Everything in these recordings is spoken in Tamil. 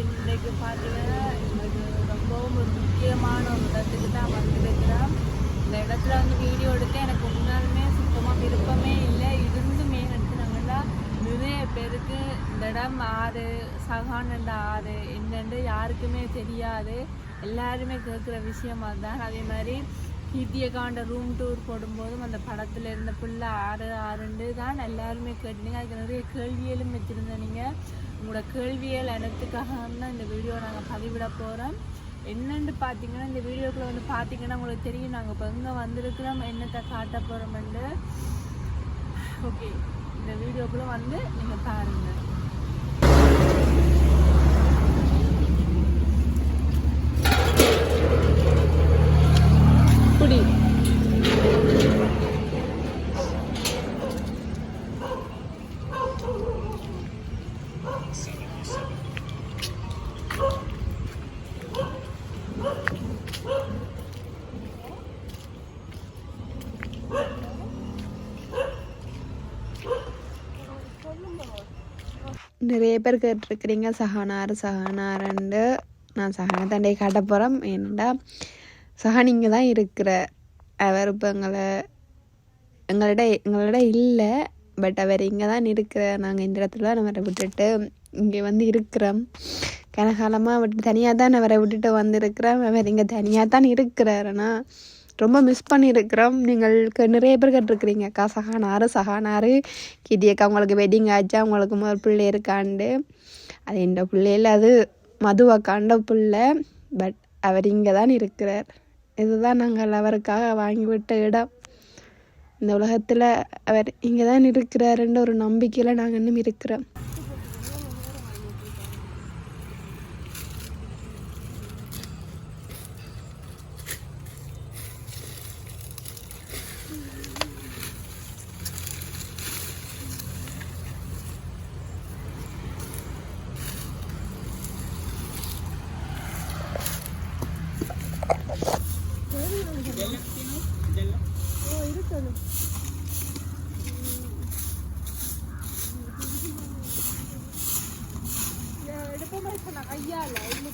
இன்றைக்கு பார்த்தீங்கன்னா எங்களுக்கு ரொம்பவும் ஒரு முக்கியமான ஒரு இடத்துக்கு தான் வந்திருக்கிறோம். இந்த இடத்துல வந்து வீடியோ எடுக்க எனக்கு முன்னாலுமே சுத்தமாக விருப்பமே இல்லை. இருந்துமே எடுத்துனாங்கன்னா நிறைய பேருக்கு இந்த இடம் ஆறு சகானண்ட ஆறு என்னென்று யாருக்குமே தெரியாது. எல்லாருமே கேட்குற விஷயமா தான் அதே மாதிரி கீர்த்தியக்காண்ட ரூம் டூர் போடும்போதும் அந்த படத்தில் இருந்த பிள்ளை ஆறு ஆறுண்டு தான் எல்லாருமே கேட்டீங்க. அதுக்கு நிறைய கேள்விகளும் வச்சுருந்தேன் நீங்கள் உங்களோட கேள்விகள் அனைத்துக்காக தான் இந்த வீடியோ நாங்கள் பதிவிட போகிறோம் என்னன்னு பார்த்தீங்கன்னா இந்த வீடியோக்குள்ளே வந்து பார்த்தீங்கன்னா உங்களுக்கு தெரியும் நாங்கள் இப்போ எங்கே வந்திருக்கிறோம் என்னத்தை காட்ட போகிறோம்னு ஓகே இந்த வீடியோக்குள்ளே வந்து நீங்கள் பாருங்கள் நிறைய பேர் கேட்டிருக்கிறீங்க. சஹானார் சஹானார்ண்டு நான் சஹானா தண்டையை காட்ட போகிறேன் ஏன்னா சஹான் இங்கே தான் இருக்கிற அவர் இப்போ எங்களை எங்களோட எங்களோட இல்லை. பட் அவர் இங்கே தான் இருக்கிற நாங்கள் இந்த இடத்துல தான் அவரை விட்டுட்டு இங்கே வந்து இருக்கிறோம். கனகாலமாக விட்டு தனியாக தான் அவரை விட்டுட்டு வந்திருக்கிறோம். அவர் இங்கே தனியாக தான் இருக்கிறாருன்னா ஆனால் ரொம்ப மிஸ் பண்ணியிருக்கிறோம் நீங்கள் க- நிறைய பேர் கேட்டிருக்கிறீங்க. அக்கா சகானாரு சகானாரு கிதி அக்கா உங்களுக்கு வெட்டிங் ஆச்சா? உங்களுக்கு ஒரு பிள்ளை இருக்காண்டு. அது எந்த பிள்ளையில் அது மது அக்காண்ட பிள்ளை. பட் அவர் இங்கே தான் இருக்கிறார். இதுதான் நாங்கள் அவருக்காக வாங்கிவிட்ட இடம். இந்த உலகத்தில் அவர் இங்கே தான் இருக்கிறாருன்ற ஒரு நம்பிக்கையில் நாங்கள் இன்னும் இருக்கிறோம்.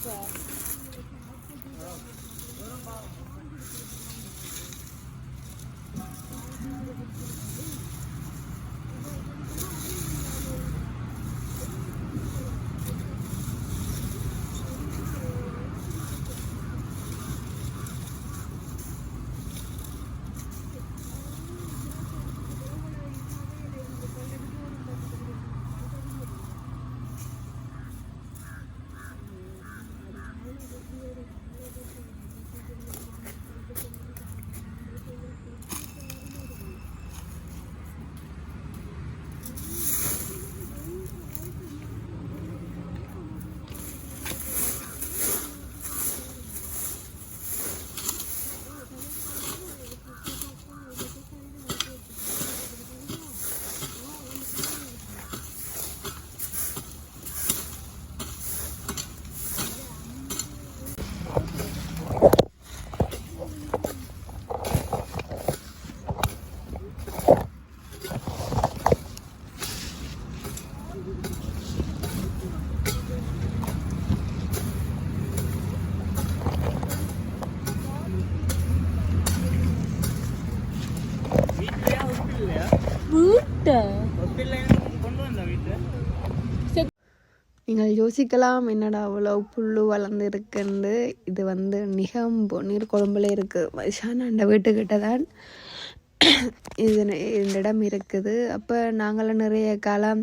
நீங்கள் யோசிக்கலாம் என்னடா அவ்வளோ புல் வளர்ந்து இருக்குன்னு இது வந்து நிகம்பு நீர் குழம்புல இருக்குது வயசான அந்த வீட்டுக்கிட்ட தான் இது இந்த இடம் இருக்குது. அப்போ நாங்களாம் நிறைய காலம்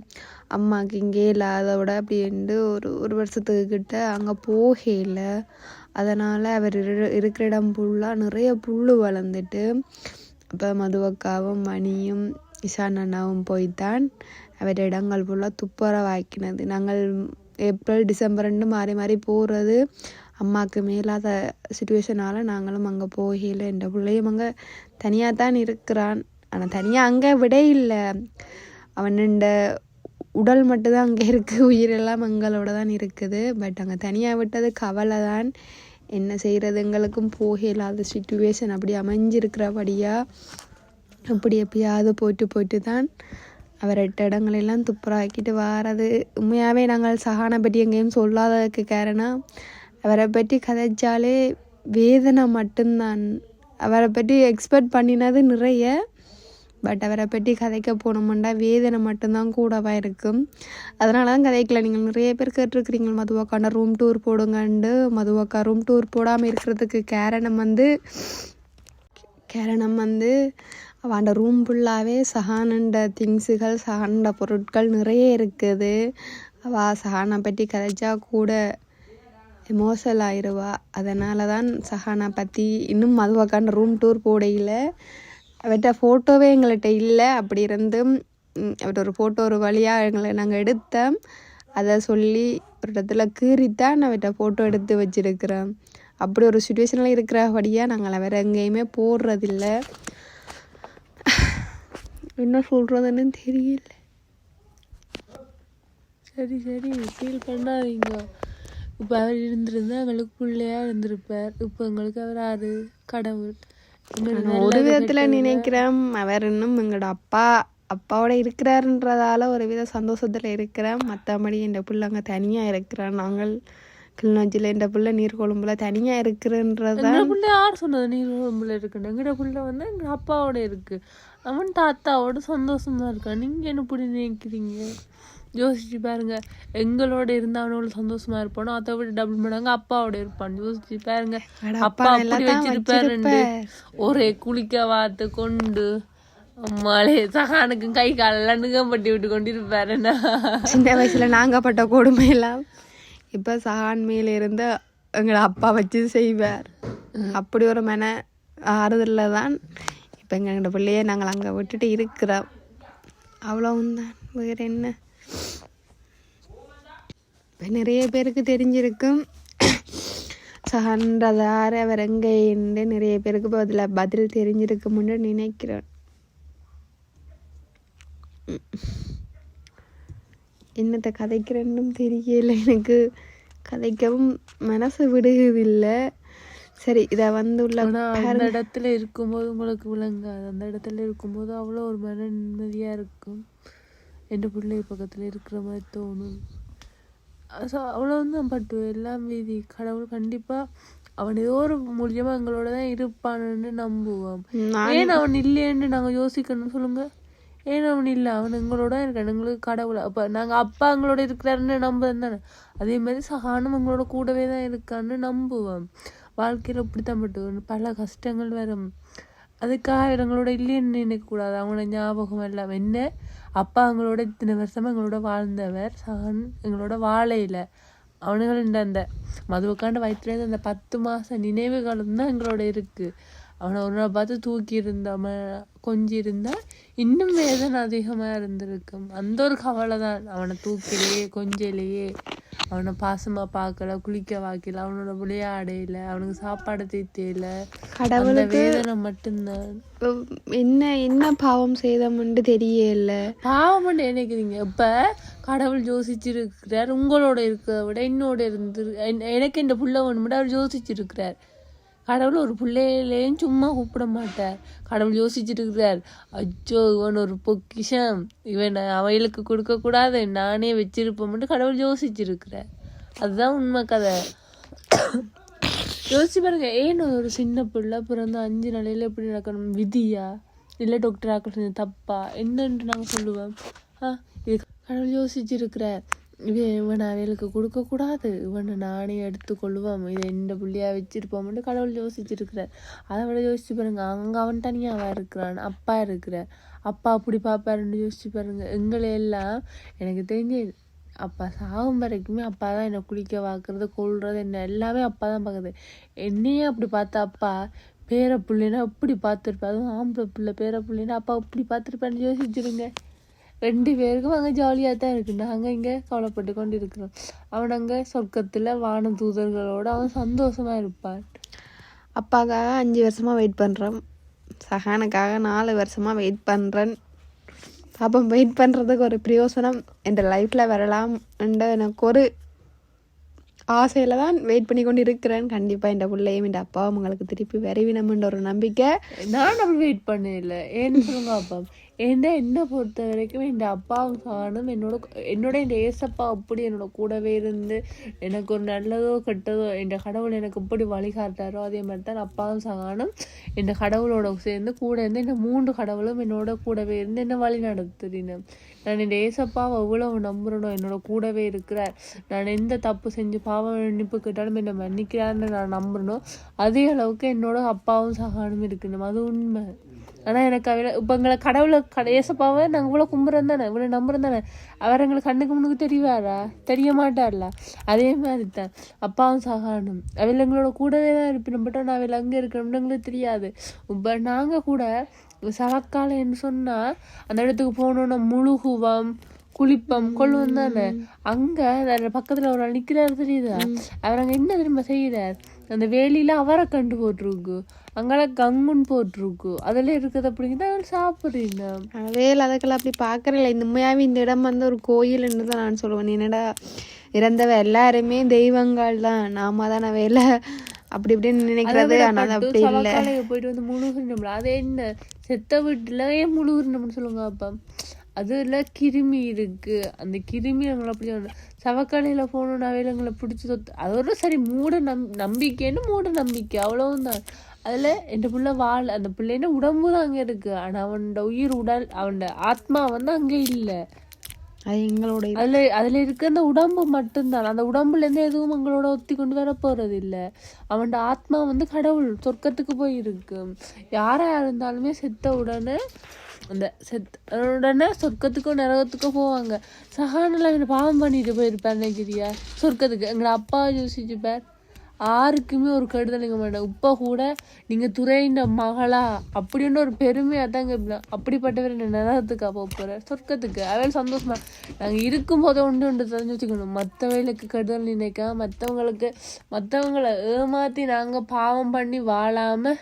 அம்மாவுக்கு இங்கே இல்லாதோட அப்படின்ட்டு ஒரு ஒரு வருஷத்துக்கு கிட்ட அங்கே போகல அதனால் அவர் இரு- இருக்கிற இடம் ஃபுல்லாக நிறைய புல் வளர்ந்துட்டு அப்போ மதுவக்காவும் மணியும் இஷான் அண்ணாவும் போய்த்தான். அவர் இடங்கள் ஃபுல்லாக துப்புரவாக்கினது. நாங்கள் ஏப்ரல் டிசம்பர்ன்னு மாறி மாறி போகிறது அம்மாவுக்கு மேலாத சுச்சுவேஷனால் நாங்களும் அங்கே போகல. என்ற பிள்ளையும் அங்கே தனியாக தான் இருக்கிறான். ஆனால் தனியாக அங்கே விட இல்லை. அவன் இந்த உடல் மட்டும்தான் அங்கே இருக்குது உயிரெல்லாம் எங்களோட தான் இருக்குது. பட் அங்கே தனியாக விட்டது கவலை தான் என்ன செய்கிறது எங்களுக்கும் போக இல்லாத சுச்சுவேஷன் அப்படி அமைஞ்சிருக்கிறபடியாக அப்படி எப்பயாவது போயிட்டு போயிட்டு தான் அவர் எட்டு இடங்களெல்லாம் துப்புராக்கிட்டு வாரது. உண்மையாகவே நாங்கள் சஹானை பற்றி எங்கேயும் சொல்லாததுக்கு காரணம் அவரை பற்றி கதைச்சாலே வேதனை மட்டும்தான். அவரை பற்றி எக்ஸ்பெக்ட் பண்ணினது நிறைய பட் அவரை பற்றி கதைக்க போனோம்னா வேதனை மட்டும்தான் கூடவா இருக்கும். அதனால தான் கதைக்கல. நீங்கள் நிறைய பேர் கேட்டிருக்கிறீங்க மதுவாக்கான ரூம் டூர் போடுங்கண்டு மதுவாக்கா ரூம் டூர் போடாமல் இருக்கிறதுக்கு காரணம் வந்து காரணம் வந்து அவண்ட ரூம் ஃபுல்லாகவே சஹானண்ட திங்ஸுகள் சஹானண்ட பொருட்கள் நிறைய இருக்குது. அவள் சஹானை பற்றி கதைச்சா கூட எமோசல் ஆயிடுவா அதனால தான் சஹானா பற்றி இன்னும் மதுவக்கான ரூம் டூர் போடையில். அவர்கிட்ட ஃபோட்டோவே எங்கள்கிட்ட இல்லை. அப்படி இருந்தும் அவட்ட அவர்கிட்ட ஒரு ஃபோட்டோ ஒரு வழியாக எங்களை நாங்கள் எடுத்தோம். அதை சொல்லி ஒரு இடத்துல கீறித்தான் அவர்கிட்ட ஃபோட்டோ எடுத்து வச்சிருக்கிறோம். அப்படி ஒரு சுச்சுவேஷனில் இருக்கிறபடியாக நாங்கள் வேறு எங்கேயுமே போடுறதில்ல என்ன சொல்கிறதுன்னு தெரியல. சரி சரி. ஃபீல் பண்ணாதீங்க. இப்போ அவர் இருந்திருந்தா எங்களுக்கு பிள்ளையா இருந்திருப்பார். இப்போ எங்களுக்கு அவர் ஆறு கடவுள். ஒரு விதத்தில் நினைக்கிறேன் அவர் இன்னும் எங்களோட அப்பா அப்பாவோட இருக்கிறாருன்றதால ஒரு வித சந்தோஷத்தில் இருக்கிறேன் மற்றபடி என் பிள்ளை அங்கே தனியாக இருக்கிறேன் நாங்கள் கிளிநொச்சியில் என் பிள்ளை நீர்கொழும்புல தனியாக இருக்கிறன்றதான் எங்க புள்ள யார் சொன்னது நீ ரூம்ல இருக்குன்னு? எங்கட புள்ள வந்து எங்க அப்பாவோட இருக்கு. அவன் தாத்தாவோட சந்தோஷமா இருக்கான் நீங்க என்ன இப்படி நினைக்கிறீங்க? யோசிச்சு பாருங்க. எங்களோட இருந்தா அவனோட சந்தோஷமா இருப்பானோ அதை விட டபுள் மடங்கு அப்பாவோட இருப்பான். யோசிச்சு பாருங்க. அப்பா அப்பா அப்படி வச்சிருப்பாரு ஒரே குளிக்க வாத்து கொண்டு அம்மாளே சகானுக்கும் கை காலெல்லாம் நிகம்பட்டி விட்டு கொண்டிருப்பாருன்னா சின்ன வயசில் நாங்கள் பட்ட கொடுமையெல்லாம் இப்போ சஹான் மேல இருந்து எங்களை அப்பா வச்சு செய்வார். அப்படி ஒரு மன ஆறுதலில் தான் இப்போ எங்களோட பிள்ளையே நாங்கள் அங்கே விட்டுட்டு இருக்கிறோம். அவ்வளவுதான் வேறு என்ன? இப்போ நிறைய பேருக்கு தெரிஞ்சிருக்கும். சகன்றதார அவர் எங்கேன்னு நிறைய பேருக்கு இப்போ அதில் பதில் தெரிஞ்சிருக்கும்னு நினைக்கிறேன் என்னத்தை கதைக்கிறேன்னும் தெரியல எனக்கு. கதைக்கவும் மனசு விடுவதில்லை சரி இதை வந்து உள்ள அந்த இடத்துல இருக்கும்போது உங்களுக்கு விளங்காது. அந்த இடத்துல இருக்கும்போது அவ்வளோ ஒரு மன நிம்மதியா இருக்கும். என் பிள்ளை பக்கத்துல இருக்கிற மாதிரி தோணும். ஸோ அவ்வளோதான் பட்டு எல்லாம் வீதி கடவுள் கண்டிப்பா அவன் ஏதோ ஒரு மூலியமா எங்களோட தான் இருப்பான்னு நம்புவோம் ஏன் அவன் இல்லையேன்னு நாங்க யோசிக்கணும் சொல்லுங்க? ஏன் அவன் இல்லை? அவன் எங்களோட இருக்கான். எங்களுக்கு கடவுள். அப்ப நாங்க அப்பா எங்களோட இருக்கிறாருன்னு நம்புறது தானே அதே மாதிரி சகானும் எங்களோட கூடவே தான் இருக்கான்னு நம்புவோம் வாழ்க்கையில் இப்படித்தான் பட்டு பல கஷ்டங்கள் வரும். அதுக்காக எங்களோட இல்லைன்னு நினைக்கக்கூடாது. அவங்களோட ஞாபகம் எல்லாம். என்ன? அப்பா அவங்களோட இத்தனை வருஷமாக எங்களோட வாழ்ந்தவர். சகன் எங்களோட வாழையில். அவனுங்கள்ட இந்த அந்த மதுவுக்காண்டு வயிற்றுலேருந்து அந்த பத்து மாத நினைவுகளும் தான் எங்களோட இருக்குது அவனை ஒரு நாள் பார்த்து தூக்கி இருந்தாம கொஞ்சி இருந்தால் இன்னும் வேதனை அதிகமாக இருந்திருக்கும். அந்த ஒரு கவலை தான் அவனை தூக்கிலேயே கொஞ்சிலேயே. அவனை பாசமா பார்க்கல குளிக்க வாக்கல அவனோட விளையாடையில அவனுக்கு சாப்பாடு தீத்தையில கடவுள் வேதனை மட்டும்தான். என்ன என்ன பாவம் செய்தோம்னு தெரியல பாவம் நினைக்கிறீங்க? இப்ப கடவுள் யோசிச்சிருக்கிறார் உங்களோட இருக்கிறத விட என்னோட இருந்து என்- எனக்கு இந்த புள்ள வேணும்னு அவர் யோசிச்சிருக்கிறார் கடவுள் ஒரு பிள்ளையிலேயும் சும்மா கூப்பிட மாட்டார். கடவுள் யோசிச்சிருக்கிறார் அச்சோ இவன் ஒரு பொக்கிஷம். இவன் அவைகளுக்கு கொடுக்கக்கூடாது நானே வச்சிருப்போம்ட்டு கடவுள் யோசிச்சிருக்கிறார். அதுதான் உண்மை கதை. யோசிச்சு பாருங்க ஏன் ஒரு சின்ன பிள்ளை பிறந்த அஞ்சு நாளையில் எப்படி நடக்கணும்? விதியா? இல்லை டாக்டர் ஆக்கிறது தப்பா? என்னன்ட்டு நாங்கள் சொல்லுவோம். ஆ இது கடவுள் யோசிச்சிருக்கிறார். இவன் இவனை அவைகளுக்கு கொடுக்கக்கூடாது இவனை நானே எடுத்துக்கொள்ளுவோம். இதை இந்த புள்ளியா வச்சுருப்போம்னு கடவுள் யோசிச்சிருக்கிறார். அதை விட யோசிச்சு பாருங்க. அங்கே அவன் தனியாவா இருக்கிறான். அப்பா இருக்கிறார். அப்பா அப்படி பார்ப்பாருன்னு யோசிச்சு பாருங்க. எங்களை எல்லாம் எனக்கு தெரிஞ்சு அப்பா சாகும் வரைக்குமே அப்பா தான் என்னை குளிக்க வாக்குறது கொள்றது என்ன எல்லாமே அப்பா தான் பார்க்குது என்னையே அப்படி பார்த்த அப்பா பேர பிள்ளைனா இப்படி பார்த்துருப்பா அதுவும் ஆம்பளை பிள்ளை பேர பிள்ளைனா அப்பா இப்படி பார்த்துருப்பான்னு யோசிச்சிருங்க. ரெண்டு பேருக்கும் அங்கே ஜாலியாக தான் இருக்கு நாங்கள் இங்கே கவலைப்பட்டு கொண்டு இருக்கிறோம் அவன் அங்கே சொர்க்கத்தில் வான தூதர்களோட அவன் சந்தோஷமா இருப்பான். அப்பாக்காக அஞ்சு வருஷமா வெயிட் பண்ணுறேன் சஹானுக்காக நாலு வருஷமா வெயிட் பண்ணுறேன் பாப்போம் வெயிட் பண்ணுறதுக்கு ஒரு பிரயோசனம். என் லைஃப்பில் வரலாம் என்ற எனக்கு ஒரு ஆசையில் தான் வெயிட் பண்ணி கொண்டு இருக்கிறேன் கண்டிப்பாக இந்த பிள்ளையும் இந்த அப்பாவும் உங்களுக்கு திருப்பி விரைவினம்ன்ற ஒரு நம்பிக்கை. நான் அப்படி வெயிட் பண்ணல ஏன்னு சொல்லுங்க அப்பா ஏன்னா என்னை பொறுத்த வரைக்கும் என் அப்பாவும் சாணும் என்னோட என்னோட இந்த ஏசப்பா அப்படி என்னோட கூடவே இருந்து எனக்கு ஒரு நல்லதோ கெட்டதோ என் கடவுள் எனக்கு எப்படி வழிகாட்டாரோ அதே மாதிரி தான் அப்பாவும் சாணும் என் கடவுளோட சேர்ந்து கூட இருந்து இந்த மூன்று கடவுளும் என்னோட கூடவே இருந்து என்ன வழி நடத்துறீங்க நான் இந்த ஏசப்பாவை எவ்வளவு நம்புறனோ என்னோட கூடவே இருக்கிறார். நான் எந்த தப்பு செஞ்சு பாவ மன்னிப்பு கேட்டாலும் என்னை மன்னிக்கிறான்னு நான் நம்புறனோ அதே அளவுக்கு என்னோட அப்பாவும் சகானும் இருக்கணும். அது உண்மை. ஆனா எனக்கு அவள இப்ப எங்களை கடவுளை கட ஏசப்பாவை நாங்க இவ்வளவு கும்புறோம் தானே? இவ்வளவு நம்புறோம் தானே? அவர் எங்களுக்கு கண்ணுக்கு முன்னுக்கு தெரியவாரா தெரிய மாட்டார்ல. அதே மாதிரி தான் அப்பாவும் சகானும். அவள் எங்களோட கூடவே தான் இருப்பினும் பட் நான் அவள் அங்கே இருக்கணும்னு எங்களுக்கு தெரியாது. இப்போ நாங்க கூட சவக்காலன்னு சொன்னா அந்த இடத்துக்கு போகணுன்னா முழுகுவம் குளிப்பம் கொள்ளுவம் தானே? அங்க பக்கத்துல ஒரு ஆள் நிக்கிறாரு தெரியுதா? அவர் அங்க என்ன தெரியுமா செய்யறார் அந்த வேலியில அவரை கண்டு போட்டிருக்கு. அங்கால கங்குன்னு போட்டிருக்கு. அதுல இருக்கிறது அப்படிங்கிறத சாப்பிடுறீங்க. வேலை அதுக்கெல்லாம் அப்படி பார்க்கறதில்ல. இந்த உண்மையாவே இந்த இடம் வந்து ஒரு கோயில்னு தான் நான் சொல்லுவேன். என்னடா இறந்தவ எல்லாருமே தெய்வங்கள் தான். நாம தானே வேலை அப்படி இப்படின்னு நினைக்கிறது. ஆனால் அப்படி இல்லை. போயிட்டு வந்து முழுகுறோம்ல. அது என்ன? செத்த வீட்டுலயே முழுகுறோம்னு சொல்லுங்க அப்பா. அதுல கிருமி இருக்கு. அந்த கிருமி எங்களை அப்படி சவக்காலையில போகணும்னாவே எங்களை பிடிச்சி தொத்து அதோட சரி மூட நம் நம்பிக்கைன்னு மூட நம்பிக்கை அவ்வளவுதான். அதுல என் புள்ள வாழ் அந்த பிள்ளைன உடம்பு தான் அங்க இருக்கு. ஆனா அவனோட உயிர் உடல் அவனோட ஆத்மா வந்து அங்க இல்லை. அது எங்களோட. அதுல அதுல இருக்க அந்த உடம்பு மட்டும்தான். அந்த உடம்புல இருந்து எதுவும் எங்களோட ஒத்தி கொண்டு வர போறது இல்ல அவனோட ஆத்மா வந்து கடவுள் சொர்க்கத்துக்கு போய் இருக்கு யாரா இருந்தாலுமே செத்த உடனே அந்த செத் உடனே சொர்க்கத்துக்கும் நரகத்துக்கோ போவாங்க. சஹானில் அவனை பாவம் பண்ணிட்டு போயிருப்பார் நினைக்கிறியா? சொர்க்கத்துக்கு. எங்களை அப்பா யோசிச்சுப்பார். யாருக்குமே ஒரு கெடுதல் நீங்க மாட்டேன் இப்போ கூட நீங்கள் துறையின் மகளா. அப்படின்னு ஒரு பெருமையாக தாங்க இப்படி- அப்படிப்பட்டவர் என்ன நரகத்துக்கா போக போற சொர்க்கத்துக்கு. அவள் சந்தோஷமா. நாங்கள் இருக்கும் போதே ஒன்று ஒன்று தெரிஞ்சு வச்சுக்கணும். மற்றவங்களுக்கு கெடுதல் நினைக்க மற்றவங்களுக்கு மற்றவங்களை ஏமாற்றி நாங்கள் பாவம் பண்ணி வாழாமல்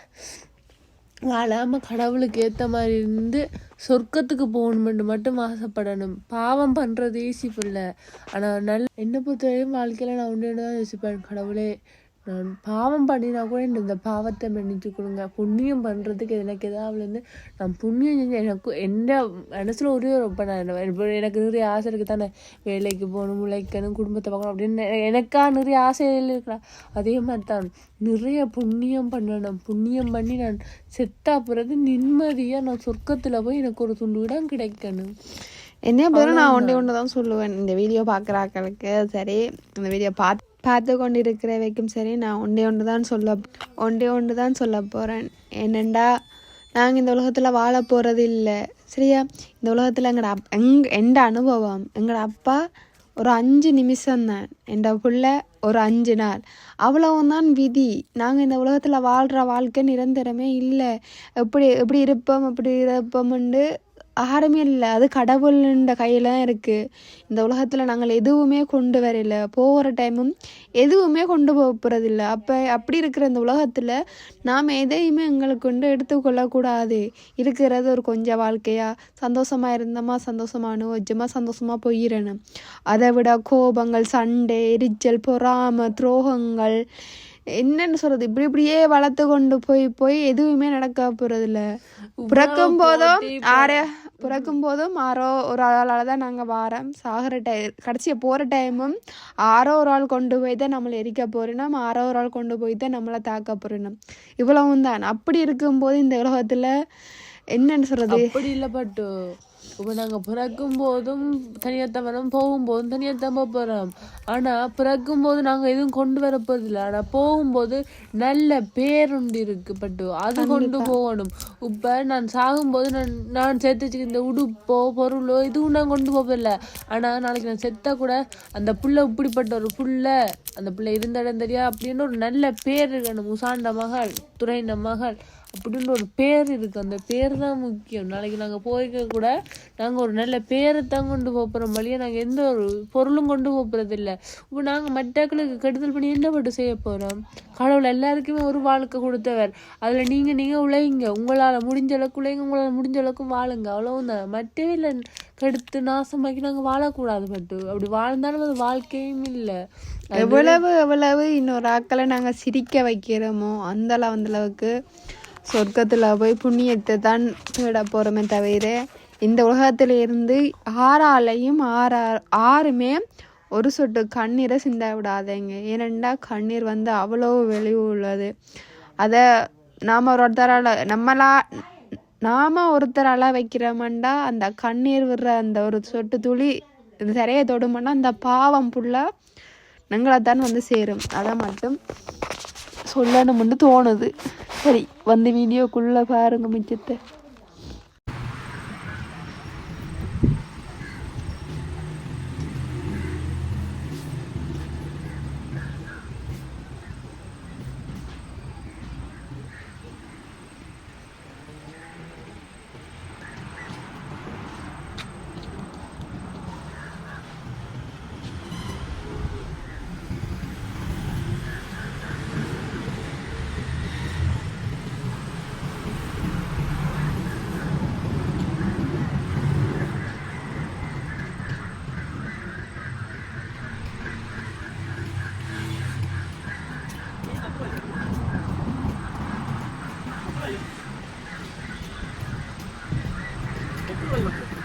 வாழாமல் கடவுளுக்கு ஏத்த மாதிரி இருந்து சொர்க்கத்துக்கு போகணுமென்று மட்டும் ஆசைப்படணும். பாவம் பண்றது ஈஸி பிள்ளை ஆனா நல்ல என்னை பொறுத்தவரையும் வாழ்க்கையில நான் ஒன்று தான் யோசிப்பேன். கடவுளே நான் பாவம் பண்ணினா கூட இந்த பாவத்தை மன்னிச்சு கொடுங்க. புண்ணியம் பண்றதுக்கு எனக்கு ஏதாவது நான் புண்ணியம் செஞ்சு எனக்கு எந்த மனசுல ஒரே ஒரு இப்போ நான் எனக்கு நிறைய ஆசை இருக்கு தானே. வேலைக்கு போகணும் உழைக்கணும் குடும்பத்தை பார்க்கணும் அப்படின்னு எனக்கா நிறைய ஆசைகள் இருக்கிறா அதே மாதிரி தான் நிறைய புண்ணியம் பண்ணணும். புண்ணியம் பண்ணி நான் செத்தா பிறகு நிம்மதியா நான் சொர்க்கத்துல போய் எனக்கு ஒரு துண்டு இடம் கிடைக்கணும். என்னைய பேரும் நான் ஒன்றே ஒன்று தான் சொல்லுவேன். இந்த வீடியோ பார்க்குறாக்களுக்கு சரி இந்த வீடியோ பார்த்து பார்த்து கொண்டு இருக்கிறவைக்கும் சரி நான் ஒன்றே ஒன்று தான் சொல்ல ஒன்றே ஒன்று தான் சொல்ல போகிறேன் என்னெண்டா நாங்கள் இந்த உலகத்தில் வாழ போகிறது இல்லை. சரியா? இந்த உலகத்தில் எங்களோட அப் எங் எந்த அனுபவம் எங்களோட அப்பா ஒரு அஞ்சு நிமிஷம்தான். என் புள்ள ஒரு அஞ்சு நாள். அவ்வளவுதான் விதி. நாங்கள் இந்த உலகத்தில் வாழ்கிற வாழ்க்கை நிரந்தரமே இல்லை. எப்படி எப்படி இருப்போம் அப்படி இருப்போம்ண்டு ஆரமே இல்லை. அது கடவுள்ன்ற கையில தான் இருக்குது இந்த உலகத்தில் நாங்கள் எதுவுமே கொண்டு வரல. போகிற டைமும் எதுவுமே கொண்டு போக போகிறதில்ல அப்போ அப்படி இருக்கிற இந்த உலகத்தில் நாம் எதையுமே எங்களுக்கு கொண்டு எடுத்துக்கொள்ளக்கூடாது இருக்கிறது ஒரு கொஞ்சம் வாழ்க்கையா? சந்தோஷமாக இருந்தோமா? சந்தோஷமா அனுபவிச்சோமா? சந்தோஷமாக போயிடணும் அதை விட கோபங்கள் சண்டை எரிச்சல் பொறாமை துரோகங்கள் என்னன்னு சொல்றது? இப்படி இப்படியே வளர்த்து கொண்டு போய் போய் எதுவுமே நடக்க போறதில்ல. பிறக்கும் போதும் ஆறு பிறக்கும் போதும் ஆரோ ஒரு ஆளால் தான் நாங்கள் வாரோம். சாகிற டை கடைசியை போகிற டைமும் ஆரோ ஒரு ஆள் கொண்டு போய் தான் நம்மளை எரிக்க போகிறோம் ஆரோ ஒரு ஆள் கொண்டு போய் தான் நம்மளை தாக்க போகிறோம் இவ்வளவும் தான் அப்படி இருக்கும்போது இந்த உலகத்தில் என்னன்னு சொல்றது? அப்படி இல்ல பட்டு. இப்போ நாங்க பிறக்கும் போதும் தனியாத்தான் வரோம் போகும்போதும் தனியாத்தான் போக போறோம் ஆனா பிறக்கும் போது நாங்க எதுவும் கொண்டு வர போறதில்ல ஆனா போகும்போது நல்ல பேருண்டு இருக்கு பட்டு. அது கொண்டு போகணும். இப்ப நான் சாகும்போது நான் நான் சேர்த்து வச்சுக்க இந்த உடுப்போ பொருளோ இதுவும் நான் கொண்டு போகல ஆனா நாளைக்கு நான் செத்தா கூட அந்த புள்ள இப்படிப்பட்ட ஒரு புள்ள அந்த புள்ள இருந்த இடம் தெரியா? அப்படின்னு ஒரு நல்ல பேர் இருக்கணும். உசாண்ட மகள் துறைந்த மகள். அப்படின்னு ஒரு பேர் இருக்கு. அந்த பேர் தான் முக்கியம். நாளைக்கு நாங்கள் போய்க்க கூட நாங்கள் ஒரு நல்ல பேரை தான் கொண்டு போகிறோம் வழியாக நாங்கள் எந்த ஒரு பொருளும் கொண்டு போகிறதில்ல இப்போ நாங்கள் மற்றக்களுக்கு கெடுதல் பண்ணி என்ன பட்டு செய்ய போகிறோம் கடவுள் எல்லாருக்குமே ஒரு வாழ்க்கை கொடுத்தவர். அதில் நீங்கள் நீங்கள் உழைங்க. உங்களால் முடிஞ்ச அளவுக்கு உழைங்க. உங்களால் முடிஞ்ச அளவுக்கு வாழுங்க. அவ்வளவுதான். மற்றவில்லை கெடுத்து நாசமாக்கி நாங்கள் வாழக்கூடாது மட்டும். அப்படி வாழ்ந்தாலும் அது வாழ்க்கையும் இல்லை. எவ்வளவு எவ்வளவு இன்னொரு ஆக்களை நாங்கள் சிரிக்க வைக்கிறோமோ அந்த அளவு அந்த அளவுக்கு சொர்க்கத்தில் போய் புண்ணியத்தை தான் தேட போகிறோமே தவிர இந்த உலகத்தில் இருந்து ஆறாலையும் ஆறா ஆறுமே ஒரு சொட்டு கண்ணீரை சிந்த விடாதீங்க. ஏனெண்டா கண்ணீர் வந்து அவ்வளோ வெளிவு உள்ளது அதை நாம் ஒருத்தரால் நம்மளா நாம் ஒருத்தரால் வைக்கிறோம்டா அந்த கண்ணீர் விடுற அந்த ஒரு சொட்டு துளி சரியை தொடுமோன்னா அந்த பாவம் ஃபுல்லாக எங்களை வந்து சேரும். அதை மட்டும் சொல்லணும்னு தோணுது. சரி வந்து வீடியோக்குள்ளே பாருங்கள் மிச்சத்தை. சொல்லுங்கள்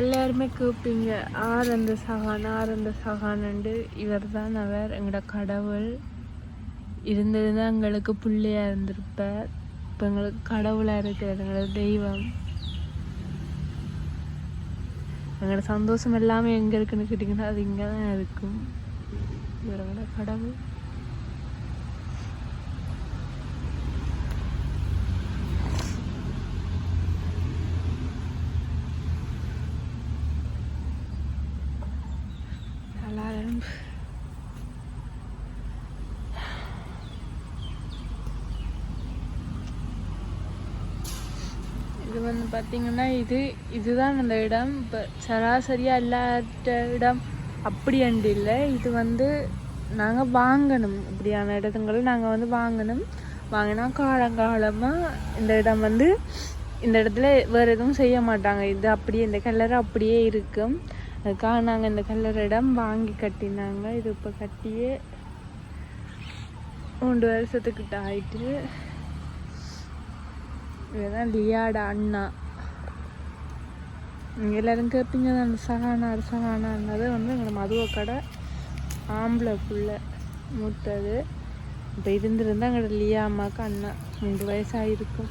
எல்லாருமே கேட்பீங்க ஆர் அந்த சகான் ஆர் அந்த சகானண்டு இவர் தான் அவர் எங்களோட கடவுள். இருந்திருந்தா எங்களுக்கு பிள்ளையாக இருந்திருப்பார். இப்போ எங்களுக்கு கடவுளாக இருக்கிறது எங்களோட தெய்வம். எங்களோட சந்தோஷம் எல்லாமே எங்கே இருக்குன்னு கேட்டிங்கன்னா அது இங்கே தான் இருக்கும் இவரோட கடவுள் நல்லா இருக்கு. இது வந்து பார்த்தீங்கன்னா இது இதுதான் அந்த இடம். இப்போ சராசரியாக இல்லாத இடம் அப்படி அண்டு இல்லை. இது வந்து நாங்கள் வாங்கணும். இப்படியான இடத்துங்களை நாங்கள் வந்து வாங்கணும். வாங்கினா காலங்காலமாக இந்த இடம் வந்து இந்த இடத்துல வேறு எதுவும் செய்ய மாட்டாங்க. இது அப்படியே இந்த கல்லறை அப்படியே இருக்கும். அதுக்காக நாங்கள் இந்த கல்லறை இடம் வாங்கி கட்டினாங்க. இது இப்போ கட்டியே மூன்று வருஷத்துக்கிட்ட ஆயிட்டு. இதுதான் லியாட அண்ணா. எல்லாரும் கேட்பீங்க அந்த சகானார் சகானான்னது வந்து எங்களோட மதுவை கடை ஆம்பளை புள்ள மூத்தது. இப்போ இருந்திருந்தா எங்களோட லியா அம்மாவுக்கு அண்ணா ரெண்டு வயசாகிருக்கும் இருக்கும்